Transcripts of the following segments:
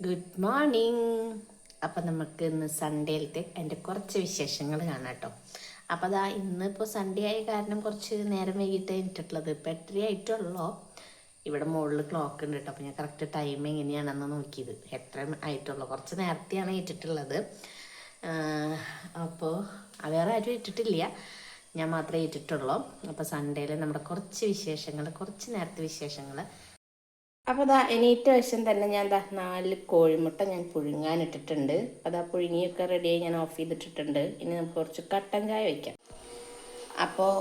Good morning അപ്പം നമുക്ക് ഇന്ന് സൺഡേയിലത്തെ എന്റെ കുറച്ച് വിശേഷങ്ങൾ കാണാം കേട്ടോ അപ്പോൾ അതാ ഇന്നിപ്പോൾ സൺഡേ ആയ കാരണം കുറച്ച് നേരം വൈകിട്ട് കഴിഞ്ഞിട്ടുള്ളത് ഇപ്പം എട്ടര ആയിട്ടുള്ളോ? ഇവിടെ മുകളിൽ ക്ലോക്ക് ഉണ്ട് കേട്ടോ അപ്പോൾ ഞാൻ കറക്റ്റ് ടൈം എങ്ങനെയാണെന്ന് നോക്കിയത്. എത്ര ആയിട്ടുള്ളൂ. കുറച്ച് നേരത്തെയാണ് ഏറ്റിട്ടുള്ളത് അപ്പോൾ വേറെ ആരും ഏറ്റിട്ടില്ല ഞാൻ മാത്രമേ ഏറ്റിട്ടുള്ളൂ അപ്പോൾ സൺഡേയിൽ നമ്മുടെ കുറച്ച് വിശേഷങ്ങൾ കുറച്ച് നേരത്തെ വിശേഷങ്ങൾ അപ്പോൾ അതാ എണീറ്റ വശം തന്നെ ഞാൻ ദാ നാല് കോഴിമുട്ട ഞാൻ പുഴുങ്ങാനിട്ടിട്ടുണ്ട്. അതാ പുഴുങ്ങിയൊക്കെ റെഡിയായി ഞാൻ ഓഫ് ചെയ്തിട്ടിട്ടുണ്ട്. ഇനി നമുക്ക് കുറച്ച് കട്ടൻ ചായ വയ്ക്കാം അപ്പോൾ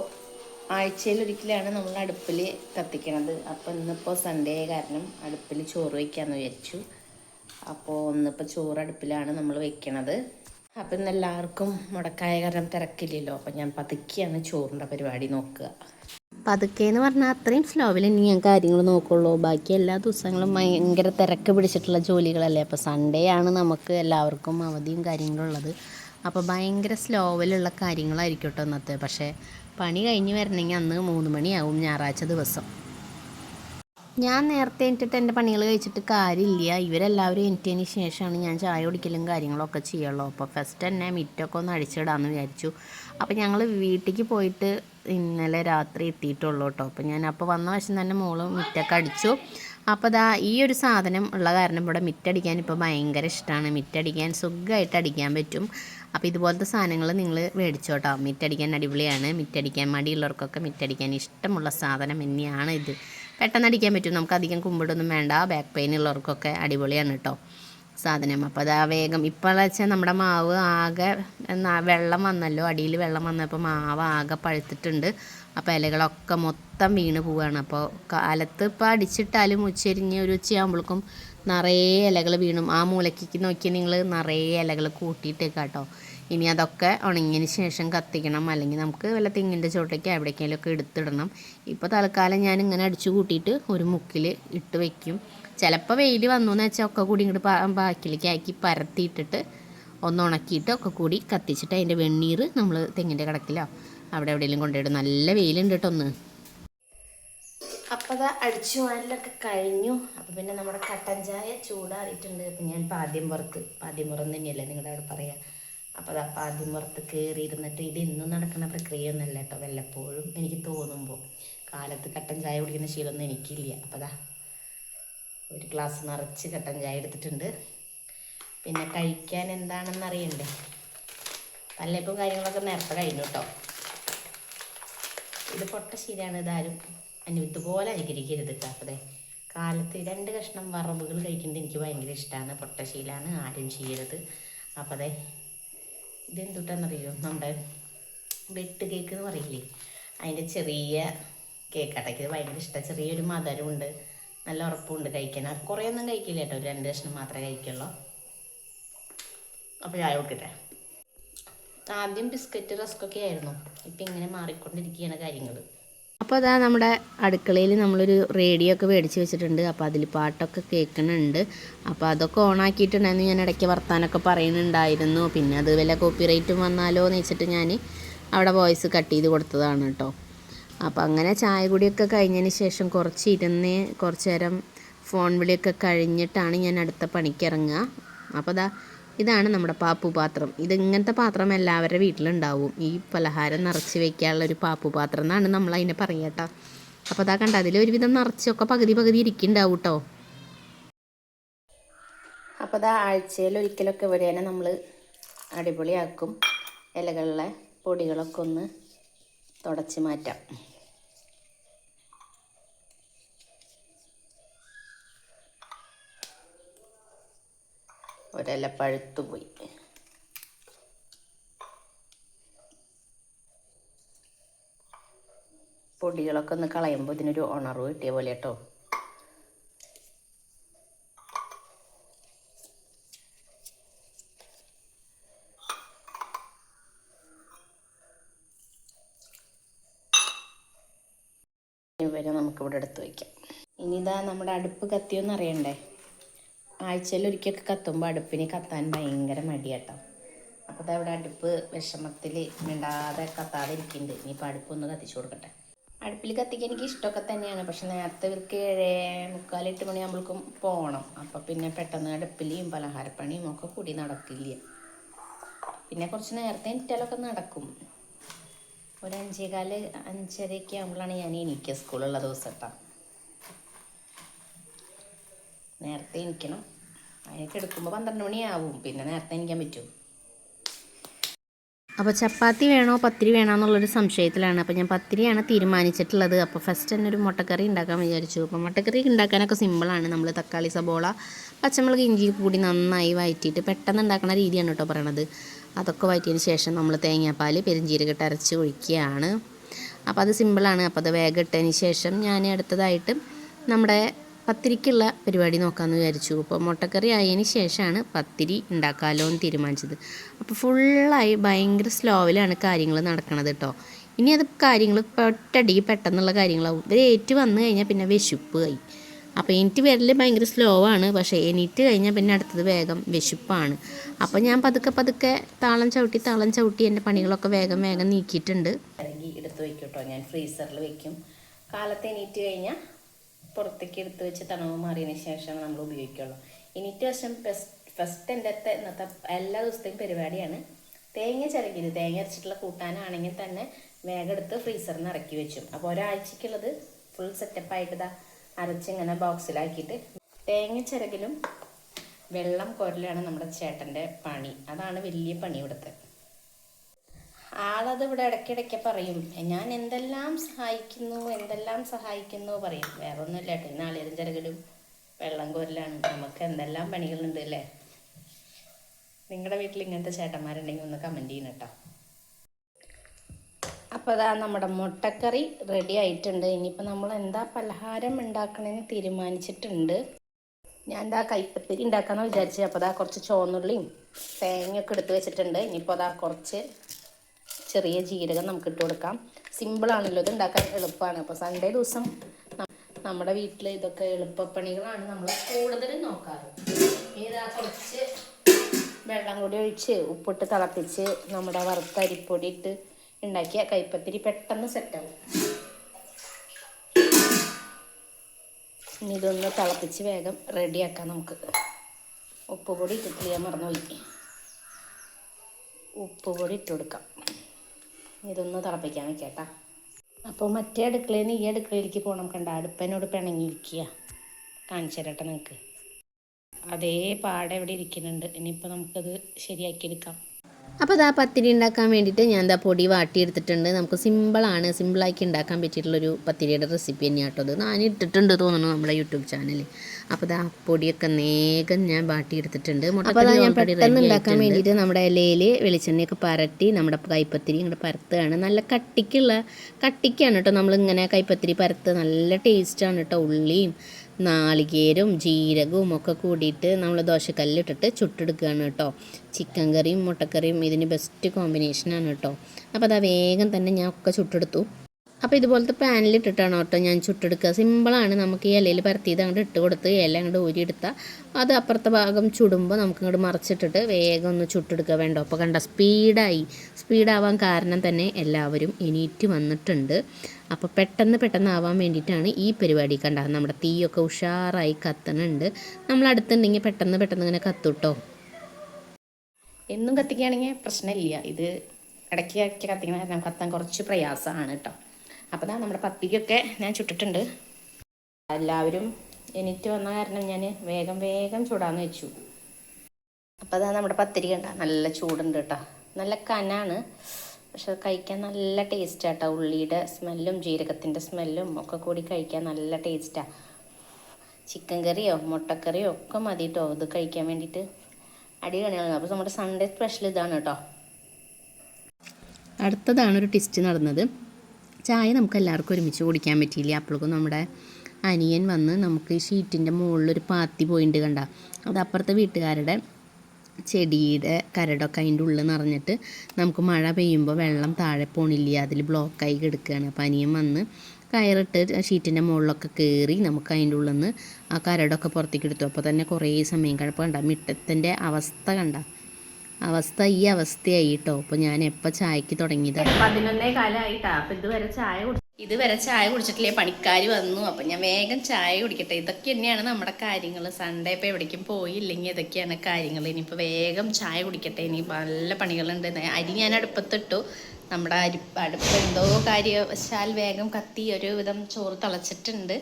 ആഴ്ചയിൽ ഒരിക്കലാണ് നമ്മൾ അടുപ്പിൽ കത്തിക്കണത്. അപ്പോൾ ഇന്നിപ്പോൾ സൺഡേ കാരണം അടുപ്പിൽ ചോറ് വയ്ക്കാമെന്ന് വിചാരിച്ചു. അപ്പോൾ ഒന്നിപ്പോൾ ചോറ് അടുപ്പിലാണ് നമ്മൾ വെക്കണത്. അപ്പം ഇന്ന് എല്ലാവർക്കും മുടക്കായ കാരണം തിരക്കില്ലല്ലോ. അപ്പം ഞാൻ പതുക്കിയാണ് ചോറിന്റെ പരിപാടി നോക്കുക. പതുക്കെ എന്ന് പറഞ്ഞാൽ അത്രയും സ്ലോവിൽ ഇനി ഞാൻ കാര്യങ്ങൾ നോക്കുള്ളൂ. ബാക്കി എല്ലാ ദിവസങ്ങളും ഭയങ്കര തിരക്ക് പിടിച്ചിട്ടുള്ള ജോലികളല്ലേ. അപ്പോൾ സൺഡേ ആണ് നമുക്ക് എല്ലാവർക്കും അവധിയും കാര്യങ്ങളും ഉള്ളത് അപ്പോൾ ഭയങ്കര സ്ലോവിലുള്ള കാര്യങ്ങളായിരിക്കും കേട്ടോ ഇന്നത്തെ. പക്ഷേ പണി കഴിഞ്ഞ് വരണമെങ്കിൽ അന്ന് മൂന്ന് മണിയാവും ഞായറാഴ്ച ദിവസം. ഞാൻ നേരത്തെ എനിട്ടിട്ട് എന്റെ പണികൾ കഴിച്ചിട്ട് കാര്യമില്ല. ഇവരെല്ലാവരും എനിറ്റതിന് ശേഷമാണ് ഞാൻ ചായ കുടിക്കലും കാര്യങ്ങളൊക്കെ ചെയ്യുള്ളൂ. അപ്പോൾ ഫസ്റ്റ് തന്നെ മിറ്റൊക്കെ ഒന്ന് അടിച്ചിടാമെന്ന് വിചാരിച്ചു. അപ്പോൾ ഞങ്ങൾ വീട്ടിലേക്ക് പോയിട്ട് ഇന്നലെ രാത്രി എത്തിയിട്ടുള്ളൂ കേട്ടോ. അപ്പോൾ ഞാൻ അപ്പോൾ വന്ന വശം തന്നെ മോൾ മിറ്റൊക്കെ അടിച്ചു. അപ്പോൾ ദാ ഈ ഒരു സാധനം ഉള്ള കാരണം ഇവിടെ മിറ്റടിക്കാൻ ഇപ്പോൾ ഭയങ്കര ഇഷ്ടമാണ് മിറ്റടിക്കാൻ സുഖമായിട്ട് അടിക്കാൻ പറ്റും. അപ്പോൾ ഇതുപോലത്തെ സാധനങ്ങൾ നിങ്ങൾ മേടിച്ചോട്ടോ മിറ്റടിക്കാൻ അടിപൊളിയാണ്. മിറ്റടിക്കാൻ മടിയുള്ളവർക്കൊക്കെ മിറ്റടിക്കാൻ ഇഷ്ടമുള്ള സാധനം തന്നെയാണ് ഇത് പെട്ടെന്ന് അടിക്കാൻ പറ്റും. നമുക്ക് അധികം കുമ്പിടൊന്നും വേണ്ട. ബാക്ക് പെയിൻ ഉള്ളവർക്കൊക്കെ അടിപൊളിയാണ് കേട്ടോ സാധനം. അപ്പോൾ അത് ആ വേഗം. ഇപ്പോൾ വെച്ചാൽ നമ്മുടെ മാവ് ആകെ വെള്ളം വന്നല്ലോ. അടിയിൽ വെള്ളം വന്നപ്പോൾ മാവ് ആകെ പഴുത്തിട്ടുണ്ട്. അപ്പോൾ ഇലകളൊക്കെ മൊത്തം വീണ് പോവുകയാണ് അപ്പോൾ കാലത്ത് ഇപ്പോൾ അടിച്ചിട്ടാലും ഉച്ചരിഞ്ഞ് ഒരു ഉച്ചയാകുമ്പോഴേക്കും നിറയെ ഇലകൾ വീണും. ആ മൂലയ്ക്ക് നോക്കി നിങ്ങൾ നിറയെ ഇലകൾ കൂട്ടിയിട്ടേക്കാട്ടോ ഇനി അതൊക്കെ ഉണങ്ങിയതിന് ശേഷം കത്തിക്കണം. അല്ലെങ്കിൽ നമുക്ക് വല്ല തെങ്ങിന്റെ ചോട്ടയ്ക്ക് എവിടേക്കെങ്കിലും ഒക്കെ എടുത്തിടണം. ഇപ്പോൾ തൽക്കാലം ഞാൻ ഇങ്ങനെ അടിച്ചു കൂട്ടിയിട്ട് ഒരു മുക്കിൽ ഇട്ട് വയ്ക്കും ചിലപ്പോൾ വെയിൽ വന്നു എന്ന് വെച്ചാൽ ഒക്കെ കൂടി ഇങ്ങോട്ട് ബാക്കിലേക്ക് ആക്കി പരത്തിയിട്ടിട്ട് ഒന്ന് ഉണക്കിയിട്ട് ഒക്കെ കൂടി കത്തിച്ചിട്ട് അതിന്റെ വെണ്ണീർ നമ്മൾ തെങ്ങിന്റെ കിടക്കിലോ അവിടെ എവിടെയെങ്കിലും കൊണ്ടുപോയിട്ട് നല്ല വെയിലുണ്ട് കേട്ടോ ഒന്ന്. അപ്പോൾ അത് അടിച്ചു വാനിലൊക്കെ കഴിഞ്ഞു. അപ്പോൾ പിന്നെ നമ്മുടെ കട്ടൻ ചായ ചൂടാറിയിട്ടുണ്ട്. അപ്പം ഞാൻ പാദ്യം പുറത്ത് പാദ്യം പുറം തന്നെയല്ലേ നിങ്ങളുടെ അവിടെ പറയാം. അപ്പോൾ അത് ആദ്യം പുറത്ത് കയറി ഇരുന്നിട്ട് ഇത് ഇന്നും നടക്കുന്ന പ്രക്രിയ ഒന്നല്ല കേട്ടോ വല്ലപ്പോഴും എനിക്ക് തോന്നുമ്പോൾ കാലത്ത് കട്ടൻ ചായ കുടിക്കുന്ന ശീലമൊന്നും എനിക്കില്ല. അപ്പോൾ അതാ ഒരു ഗ്ലാസ് നിറച്ച് കട്ടൻ ചായ എടുത്തിട്ടുണ്ട്. പിന്നെ കഴിക്കാൻ എന്താണെന്ന് അറിയണ്ടേ? തല്ലപ്പും കാര്യങ്ങളൊക്കെ നേരത്തെ കഴിഞ്ഞു കേട്ടോ. ഇത് പൊട്ട ശീലമാണ് ഇതാരും അനു ഇതുപോലെ അനുകരിക്കരുത് കേട്ടോ. കാലത്ത് രണ്ട് കഷ്ണം വറവുകൾ കഴിക്കുന്നത് എനിക്ക് ഭയങ്കര ഇഷ്ടമാണ് പൊട്ടശീലാണ് ആരും ചെയ്യരുത്. അപ്പോൾ ഇതെന്തുട്ടാന്നറിയോ? നമ്മുടെ വെട്ട് കേക്ക് എന്ന് പറയില്ലേ? അതിന്റെ ചെറിയ കേക്കാട്ടയ്ക്ക് ഇത് ഭയങ്കര ഇഷ്ടം. ചെറിയൊരു മധുരമുണ്ട്. നല്ല ഉറപ്പുണ്ട് കഴിക്കാൻ. കുറേ ഒന്നും കഴിക്കില്ല കേട്ടോ. ഒരു രണ്ട് കഷ്ണം മാത്രമേ കഴിക്കുള്ളൂ. അപ്പോൾ ചായ കൊടുക്കട്ടെ? ആദ്യം ബിസ്ക്കറ്റ് റസ്ക്കൊക്കെ ആയിരുന്നു. ഇപ്പം ഇങ്ങനെ മാറിക്കൊണ്ടിരിക്കുകയാണ് കാര്യങ്ങൾ അപ്പോൾ അതാ നമ്മുടെ അടുക്കളയിൽ നമ്മളൊരു റേഡിയോ ഒക്കെ മേടിച്ച് വെച്ചിട്ടുണ്ട്. അപ്പോൾ അതിൽ പാട്ടൊക്കെ കേൾക്കുന്നുണ്ട്. അപ്പോൾ അതൊക്കെ ഓൺ ആക്കിയിട്ടുണ്ടായിരുന്നു. ഞാൻ ഇടയ്ക്ക് വർത്താനൊക്കെ പറയുന്നുണ്ടായിരുന്നു. പിന്നെ അത് വല്ല കോപ്പി റേറ്റും വന്നാലോ എന്ന് വെച്ചിട്ട് ഞാൻ അവിടെ വോയിസ് കട്ട് ചെയ്ത് കൊടുത്തതാണ് കേട്ടോ. അപ്പോൾ അങ്ങനെ ചായ കുടിയൊക്കെ കഴിഞ്ഞതിന് ശേഷം കുറച്ച് ഇരുന്ന് കുറച്ച് നേരം ഫോൺ വിളിയൊക്കെ കഴിഞ്ഞിട്ടാണ് ഞാൻ അടുത്ത പണിക്ക് ഇറങ്ങുക. അപ്പോൾ അതാ ഇതാണ് നമ്മുടെ പാപ്പു പാത്രം. ഇത് ഇങ്ങനത്തെ പാത്രം എല്ലാവരുടെ വീട്ടിലുണ്ടാവും. ഈ പലഹാരം നിറച്ച് വെക്കാനുള്ള ഒരു പാപ്പു പാത്രം എന്നാണ് നമ്മൾ അതിനെ പറയട്ട അപ്പോൾ അതാ കണ്ട അതിൽ ഒരുവിധം നിറച്ചൊക്കെ പകുതി പകുതി ഇരിക്കുന്നുണ്ടാവും കേട്ടോ. അപ്പോൾ അതാ ആഴ്ചയിൽ ഒരിക്കലൊക്കെ ഇവിടെ തന്നെ നമ്മൾ അടിപൊളിയാക്കും. ഇലകളിലെ പൊടികളൊക്കെ ഒന്ന് തുടച്ച് മാറ്റാം. ഒരല പഴുത്തു പോയി. പൊടികളൊക്കെ ഒന്ന് കളയുമ്പോൾ ഇതിനൊരു ഉണർവ് കിട്ടിയ പോലെ കേട്ടോ. ഇവരെ നമുക്കിവിടെ എടുത്ത് വയ്ക്കാം ഇനി ഇതാ നമ്മുടെ അടുപ്പ് കത്തിയൊന്നും അറിയണ്ടേ? ആഴ്ചയിൽ ഒരിക്കലൊക്കെ കത്തുമ്പോൾ അടുപ്പിന് കത്താൻ ഭയങ്കര മടിയാട്ടോ. അപ്പോൾ അവിടെ അടുപ്പ് വിഷമത്തിൽ മിണ്ടാതെ കത്താതെ ഇരിക്കുന്നുണ്ട് ഇനിയിപ്പോൾ അടുപ്പൊന്ന് കത്തിച്ചു കൊടുക്കട്ടെ. അടുപ്പിൽ കത്തിക്കാൻ എനിക്ക് ഇഷ്ടമൊക്കെ തന്നെയാണ്. പക്ഷെ നേരത്തെ ഇവർക്ക് ഏഴേ മുക്കാൽ എട്ട് മണിയാകുമ്പോഴേക്കും പോകണം അപ്പോൾ പിന്നെ പെട്ടെന്ന് അടുപ്പിലെയും പലഹാരപ്പണിയും ഒക്കെ കൂടി നടക്കില്ല. പിന്നെ കുറച്ച് നേരത്തെ എനിറ്റാലൊക്കെ നടക്കും. ഒരു അഞ്ചേകാൽ അഞ്ചരയൊക്കെ ആകുമ്പോഴാണ് ഞാൻ എനിക്ക് സ്കൂളുള്ള ദിവസം കേട്ടോ. നേരത്തെ എണിക്കണം. അതിനൊക്കെ എടുക്കുമ്പോൾ പന്ത്രണ്ട് മണിയാവും. പിന്നെ നേരത്തെ എണിക്കാൻ പറ്റും. അപ്പോൾ ചപ്പാത്തി വേണോ പത്തിരി വേണോ എന്നുള്ളൊരു സംശയത്തിലാണ്. അപ്പോൾ ഞാൻ പത്തിരിയാണ് തീരുമാനിച്ചിട്ടുള്ളത്. അപ്പോൾ ഫസ്റ്റ് തന്നെ ഒരു മുട്ടക്കറി ഉണ്ടാക്കാൻ വിചാരിച്ചു. അപ്പോൾ മുട്ടക്കറി ഉണ്ടാക്കാനൊക്കെ സിമ്പിളാണ് നമ്മൾ തക്കാളി സബോള പച്ചമുളക് ഇഞ്ചി കൂടി നന്നായി വഴറ്റിയിട്ട് പെട്ടെന്ന് ഉണ്ടാക്കുന്ന രീതിയാണ് കേട്ടോ പറയണത്. അതൊക്കെ വഴറ്റിയതിന് ശേഷം നമ്മൾ തേങ്ങാപ്പാൽ പെരിഞ്ചീരകട്ട് അരച്ച് ഒഴിക്കുകയാണ്. അപ്പോൾ അത് സിമ്പിളാണ് അപ്പോൾ അത് വേഗം ഇട്ടതിന് ശേഷം ഞാൻ അടുത്തതായിട്ട് നമ്മുടെ പത്തിരിക്കുള്ള പരിപാടി നോക്കാമെന്ന് വിചാരിച്ചു. അപ്പോൾ മുട്ടക്കറി ആയതിന് ശേഷമാണ് പത്തിരി ഉണ്ടാക്കാമല്ലോ എന്ന് തീരുമാനിച്ചത്. അപ്പോൾ ഫുള്ളായി ഭയങ്കര സ്ലോവിലാണ് കാര്യങ്ങൾ നടക്കണത് കേട്ടോ ഇനി അത് കാര്യങ്ങൾ പെട്ടടി പെട്ടെന്നുള്ള കാര്യങ്ങളാവും. ഇവർ ഏറ്റു വന്നു കഴിഞ്ഞാൽ പിന്നെ വിശുപ്പ് ആയി. അപ്പോൾ എനിക്ക് വരൽ ഭയങ്കര സ്ലോ ആണ് പക്ഷേ എണീറ്റ് കഴിഞ്ഞാൽ പിന്നെ അടുത്തത് വേഗം വിശുപ്പാണ്. അപ്പോൾ ഞാൻ പതുക്കെ പതുക്കെ താളം ചവിട്ടി താളം ചവിട്ടി എന്റെ പണികളൊക്കെ വേഗം വേഗം നീക്കിയിട്ടുണ്ട്. എടുത്ത് വെക്കും കേട്ടോ ഞാൻ ഫ്രീസറിൽ വെക്കും. കാലത്ത് എണീറ്റ് കഴിഞ്ഞാൽ പുറത്തേക്ക് എടുത്ത് വെച്ച് തണവ് മാറിയതിന് ശേഷമാണ് നമ്മൾ ഉപയോഗിക്കുള്ളൂ. ഇനിറ്റ് വശം ഫസ്റ്റ് എന്റെ ഇന്നത്തെ എല്ലാ ദിവസത്തെയും പരിപാടിയാണ്. തേങ്ങ ചിരകിയത് തേങ്ങ അരച്ചിട്ടുള്ള കൂട്ടാനാണെങ്കിൽ തന്നെ വേഗം എടുത്ത് ഫ്രീസറിൽ നിന്ന് ഇറക്കി വെച്ചു. അപ്പോൾ ഒരാഴ്ചക്കുള്ളത് ഫുൾ സെറ്റപ്പ് ആയിട്ട് ഇതാ അരച്ചിങ്ങനെ ബോക്സിലാക്കിയിട്ട് തേങ്ങ ചിരകിലും വെള്ളം കോരലാണ് നമ്മുടെ ചേട്ടന്റെ പണി. അതാണ് വലിയ പണി ഇവിടുത്തെ. ആളത് ഇവിടെ ഇടയ്ക്കിടയ്ക്ക് പറയും. ഞാൻ എന്തെല്ലാം സഹായിക്കുന്നു? എന്തെല്ലാം സഹായിക്കുന്നു? പറയും. വേറെ ഒന്നുമില്ല കേട്ടോ നാളികേരം ചിരകലും വെള്ളം കോരലാണ്. നമുക്ക് എന്തെല്ലാം പണികളുണ്ട് അല്ലേ? നിങ്ങളുടെ വീട്ടിൽ ഇങ്ങനത്തെ ചേട്ടന്മാരുണ്ടെങ്കിൽ ഒന്ന് കമന്റ് ചെയ്യണം കേട്ടോ. അപ്പോൾ അതാ നമ്മുടെ മുട്ടക്കറി റെഡി ആയിട്ടുണ്ട്. ഇനിയിപ്പോൾ നമ്മൾ എന്താ പലഹാരം ഉണ്ടാക്കണമെന്ന് തീരുമാനിച്ചിട്ടുണ്ട്. ഞാൻ എന്താ കൈപ്പത്തിരി ഉണ്ടാക്കാമെന്ന് വിചാരിച്ചത് അപ്പോൾ അതാ കുറച്ച് ചോന്നുള്ളിയും തേങ്ങയൊക്കെ എടുത്ത് വെച്ചിട്ടുണ്ട്. ഇനിയിപ്പോൾ അതാ കുറച്ച് ചെറിയ ജീരകം നമുക്ക് ഇട്ട് കൊടുക്കാം സിമ്പിളാണല്ലോ ഇത് ഉണ്ടാക്കാൻ എളുപ്പമാണ് അപ്പോൾ സൺഡേ ദിവസം നമ്മുടെ വീട്ടിൽ ഇതൊക്കെ എളുപ്പപ്പണികളാണ് നമ്മൾ കൂടുതലും നോക്കാറ്. ഇതാ കുറച്ച് വെള്ളം കൂടി ഒഴിച്ച് ഉപ്പിട്ട് തിളപ്പിച്ച് നമ്മുടെ വറുത്ത അരിപ്പൊടി ഇട്ട് ഉണ്ടാക്കിയ കൈപ്പത്തിരി പെട്ടെന്ന് സെറ്റാവും ഇനി ഇതൊന്ന് തിളപ്പിച്ച് വേഗം റെഡിയാക്കാം നമുക്ക്. ഉപ്പ് പൊടി ഇട്ടിട്ട് ഞാൻ മറന്നുപോയി. ഉപ്പ് പൊടി ഇട്ട് കൊടുക്കാം. ഇതൊന്ന് തിളപ്പിക്കാൻ വെക്കട്ടാ. അപ്പോൾ മറ്റേ അടുക്കളയിൽ നിന്ന് ഈ അടുക്കളയിലേക്ക് പോകണം കണ്ട അടുപ്പനോട് പിണങ്ങിയിരിക്കുക. കാണിച്ചു തരട്ടെ നിങ്ങൾക്ക് അതേ പാടെ ഇവിടെ ഇരിക്കുന്നുണ്ട്. ഇനിയിപ്പോൾ നമുക്കത് ശരിയാക്കി എടുക്കാം. അപ്പോൾ ഇതാ പത്തിരി ഉണ്ടാക്കാൻ വേണ്ടിയിട്ട് ഞാൻ എന്താ പൊടി വാട്ടിയെടുത്തിട്ടുണ്ട്. നമുക്ക് സിമ്പിളാണ്. സിമ്പിളാക്കി ഉണ്ടാക്കാൻ പറ്റിയിട്ടുള്ളൊരു പത്തിരിയുടെ റെസിപ്പി തന്നെയാണ് കേട്ടോ അത് ഞാൻ ഇട്ടിട്ടുണ്ട് തോന്നുന്നു നമ്മുടെ യൂട്യൂബ് ചാനലിൽ. അപ്പോൾ ഇതാ പൊടിയൊക്കെ നേകം ഞാൻ വാട്ടിയെടുത്തിട്ടുണ്ട്. അപ്പോൾ ഞാൻ പെട്ടെന്ന് ഉണ്ടാക്കാൻ വേണ്ടിയിട്ട് നമ്മുടെ ഇലയിൽ വെളിച്ചെണ്ണയൊക്കെ പരട്ടി നമ്മുടെ കൈപ്പത്തിരി ഇങ്ങോട്ട് പരത്തുകയാണ്. നല്ല കട്ടിക്കുള്ള കട്ടിക്കാണ് കേട്ടോ നമ്മളിങ്ങനെ കൈപ്പത്തിരി പരത്ത് നല്ല ടേസ്റ്റാണ് കേട്ടോ ഉള്ളിയും നാളികേരവും ജീരകവും ഒക്കെ കൂടിയിട്ട് നമ്മൾ ദോശക്കല്ലിട്ടിട്ട് ചുട്ടെടുക്കുകയാണ് കേട്ടോ. ചിക്കൻ കറിയും മുട്ടക്കറിയും ഇതിന് ബെസ്റ്റ് കോമ്പിനേഷനാണ് കേട്ടോ. അപ്പോൾ അതാ വേഗം തന്നെ ഞാൻ ഒക്കെ ചുട്ടെടുത്തു. അപ്പോൾ ഇതുപോലത്തെ പാനിൽ ഇട്ടിട്ടാണ് കേട്ടോ ഞാൻ ചുട്ടെടുക്കുക. സിമ്പിളാണ് നമുക്ക് ഈ ഇലയിൽ പരത്തിയത് അങ്ങോട്ട് ഇട്ട് കൊടുത്ത് ഇല അങ്ങോട്ട് ഊരിയെടുത്താൽ അത് അപ്പുറത്തെ ഭാഗം ചുടുമ്പോൾ നമുക്ക് ഇങ്ങോട്ട് മറിച്ചിട്ടിട്ട് വേഗം ഒന്ന് ചുട്ടെടുക്കുക വേണ്ട? അപ്പോൾ കണ്ട സ്പീഡായി. സ്പീഡാവാൻ കാരണം തന്നെ എല്ലാവരും എണീറ്റ് വന്നിട്ടുണ്ട്. അപ്പോൾ പെട്ടെന്ന് പെട്ടെന്ന് ആവാൻ വേണ്ടിയിട്ടാണ് ഈ പരിപാടി കണ്ട നമ്മുടെ തീയൊക്കെ ഉഷാറായി കത്തണുണ്ട്. നമ്മൾ അടുത്തുണ്ടെങ്കിൽ പെട്ടെന്ന് പെട്ടെന്ന് ഇങ്ങനെ കത്തുട്ടോ എന്നും കത്തിക്കുകയാണെങ്കിൽ പ്രശ്നമില്ല. ഇത് ഇടയ്ക്ക് ഇടയ്ക്ക് കത്തിക്കണ കാരണം കത്താൻ കുറച്ച് പ്രയാസമാണ് കേട്ടോ അപ്പോൾ ദാ നമ്മുടെ പപ്പിക്കൊക്കെ ഞാൻ ചുട്ടിട്ടുണ്ട്. എല്ലാവരും എണീറ്റ് വന്ന കാരണം ഞാൻ വേഗം വേഗം ചൂടാന്ന് വെച്ചു. അപ്പോൾ അതാ നമ്മുടെ പത്തിരി കണ്ട നല്ല ചൂടുണ്ട് കേട്ടോ നല്ല കനാണ്. പക്ഷെ കഴിക്കാൻ നല്ല ടേസ്റ്റാണ് കേട്ടോ ഉള്ളിയുടെ സ്മെല്ലും ജീരകത്തിന്റെ സ്മെല്ലും ഒക്കെ കൂടി കഴിക്കാൻ നല്ല ടേസ്റ്റാണ് ചിക്കൻ കറിയോ മുട്ടക്കറിയോ ഒക്കെ മതി കേട്ടോ ഇത് കഴിക്കാൻ വേണ്ടിയിട്ട് അടിപൊളിയാണ്. അപ്പോൾ നമ്മുടെ സൺഡേ സ്പെഷ്യൽ ഇതാണ് കേട്ടോ അടുത്തതാണ് ഒരു ടിസ്റ്റ് നടന്നത്. ചായ നമുക്ക് എല്ലാവർക്കും ഒരുമിച്ച് കുടിക്കാൻ പറ്റിയില്ല? അപ്പോഴേക്കും നമ്മുടെ അനിയൻ വന്ന് നമുക്ക് ഷീറ്റിന്റെ മുകളിലൊരു പാത്തി പോയിണ്ട് കണ്ട. അത് അപ്പുറത്തെ വീട്ടുകാരുടെ ചെടിയുടെ കരടൊക്കെ അതിന്റെ ഉള്ളിൽ നിറഞ്ഞിട്ട് നമുക്ക് മഴ പെയ്യുമ്പോൾ വെള്ളം താഴെ പോണില്ല? അതിൽ ബ്ലോക്കായി കിടക്കുകയാണ്. അപ്പോൾ അനിയൻ വന്ന് കയറിട്ട് ഷീറ്റിന്റെ മുകളിലൊക്കെ കയറി നമുക്ക് അതിന്റെ ഉള്ളിൽ നിന്ന് ആ കരടൊക്കെ പുറത്തേക്ക് എടുത്തു. അപ്പോൾ തന്നെ കുറേ സമയം കിടപ്പ് കണ്ട മിട്ടത്തിന്റെ അവസ്ഥ കണ്ട. അവസ്ഥ ഈ അവസ്ഥയായി കേട്ടോ അപ്പോൾ ഞാൻ എപ്പോൾ ചായക്ക് തുടങ്ങിയതാണ് പതിനൊന്നേ കാലമായിട്ടാ അപ്പം ഇതുവരെ ചായ കുടിച്ചു ഇതുവരെ ചായ കുടിച്ചിട്ടില്ലേ? പണിക്കാർ വന്നു. അപ്പം ഞാൻ വേഗം ചായ കുടിക്കട്ടെ. ഇതൊക്കെ തന്നെയാണ് നമ്മുടെ കാര്യങ്ങൾ സൺഡേ ഇപ്പോൾ എവിടേക്കും പോയില്ലെങ്കിൽ ഇതൊക്കെയാണ് കാര്യങ്ങൾ ഇനിയിപ്പോൾ വേഗം ചായ കുടിക്കട്ടെ. ഇനി നല്ല പണികളുണ്ട്. അരി ഞാൻ അടുപ്പത്തിട്ടു. നമ്മുടെ അരി അടുപ്പ് എന്തോ കാര്യവശാൽ വേഗം കത്തി ഒരു വിധം ചോറ് തിളച്ചിട്ടുണ്ട്.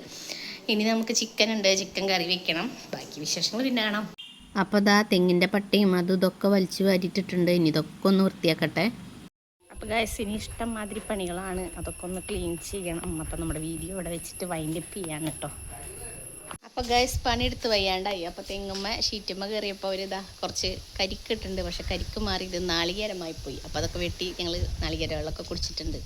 ഇനി നമുക്ക് ചിക്കൻ ഉണ്ട്. ചിക്കൻ കറി വെക്കണം. ബാക്കി വിശേഷങ്ങൾ പിന്നെ കാണാം. അപ്പോൾ ദാ തെങ്ങിന്റെ പട്ടിയും അതും ഇതൊക്കെ വലിച്ചു വാരിയിട്ടിട്ടുണ്ട്. ഇനി ഇതൊക്കെ ഒന്ന് വൃത്തിയാക്കട്ടെ. അപ്പോൾ ഗൈസ് ഇനി ഇഷ്ടം മാതിരി പണികളാണ്. അതൊക്കെ ഒന്ന് ക്ലീൻ ചെയ്യണം. അപ്പം നമ്മുടെ വീഡിയോ ഇവിടെ വെച്ചിട്ട് വൈൻഡപ്പ് ചെയ്യാണ് കേട്ടോ. അപ്പോൾ ഗൈസ് പണിയെടുത്ത് വയ്യാണ്ടായി. അപ്പോൾ തെങ്ങുമ്മ ഷീറ്റുമ്മ കയറിയപ്പോൾ അവരിതാ ഇതാ കുറച്ച് കരിക്കിട്ടുണ്ട് പക്ഷെ കരിക്ക് മാറി ഇത് നാളികേരമായി പോയി. അപ്പോൾ അതൊക്കെ വെട്ടി ഞങ്ങൾ നാളികേര വെള്ളമൊക്കെ കുടിച്ചിട്ടുണ്ട്.